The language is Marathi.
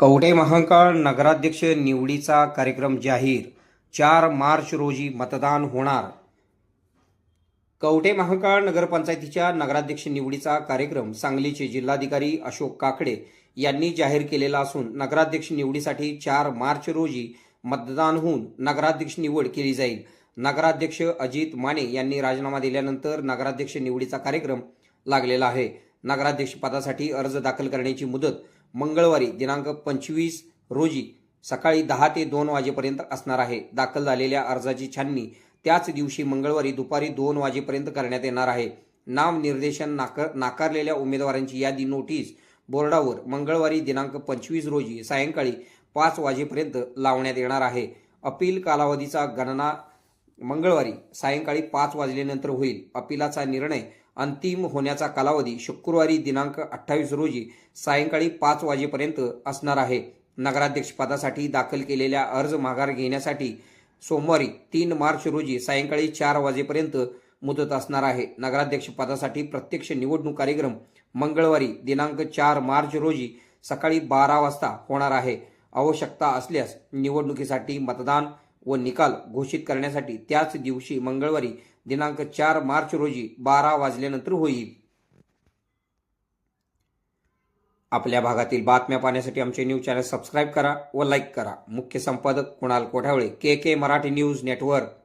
कवडे महांकाळ नगराध्यक्ष निवडीचा कार्यक्रम जाहीर. चार मार्च रोजी मतदान होणार. कवठे महाकाळ नगरपंचायतीच्या नगराध्यक्ष निवडीचा कार्यक्रम सांगलीचे जिल्हाधिकारी अशोक काकडे यांनी जाहीर केलेला असून नगराध्यक्ष निवडीसाठी चार मार्च रोजी मतदान होऊन नगराध्यक्ष निवड केली जाईल. नगराध्यक्ष अजित माने यांनी राजीनामा दिल्यानंतर नगराध्यक्ष निवडीचा कार्यक्रम लागलेला आहे. नगराध्यक्ष पदासाठी अर्ज दाखल करण्याची मुदत मंगळवारी दिनांक पंचवीस रोजी सकाळी दहा ते दोन वाजेपर्यंत असणार आहे. दाखल झालेल्या अर्जाची छाननी त्याच दिवशी मंगळवारी दुपारी दोन वाजेपर्यंत करण्यात येणार आहे. नाव निर्देशन नाकार नाकारलेल्या उमेदवारांची यादी नोटीस बोर्डावर मंगळवारी दिनांक पंचवीस रोजी सायंकाळी पाच वाजेपर्यंत लावण्यात येणार आहे. अपील कालावधीचा गणना मंगळवारी सायंकाळी पाच वाजल्यानंतर होईल. अपिलाचा निर्णय अंतिम होण्याचा कालावधी शुक्रवारी दिनांक अठ्ठावीस रोजी सायंकाळी पाच वाजेपर्यंत असणार आहे. नगराध्यक्षपदासाठी दाखल केलेल्या अर्ज माघार घेण्यासाठी सोमवारी तीन मार्च रोजी सायंकाळी चार वाजेपर्यंत मुदत असणार आहे. नगराध्यक्षपदासाठी प्रत्यक्ष निवडणूक कार्यक्रम मंगळवारी दिनांक चार मार्च रोजी सकाळी बारा वाजता होणार आहे. आवश्यकता असल्यास निवडणुकीसाठी मतदान व निकाल घोषित करण्यासाठी त्याच दिवशी मंगळवारी दिनांक चार मार्च रोजी बारा वाजल्यानंतर होईल. आपल्या भागातील बातम्या पाहण्यासाठी आमचे न्यूज चॅनल सबस्क्राईब करा व लाईक करा. मुख्य संपादक Kunal Kothawale K K Marathi news network.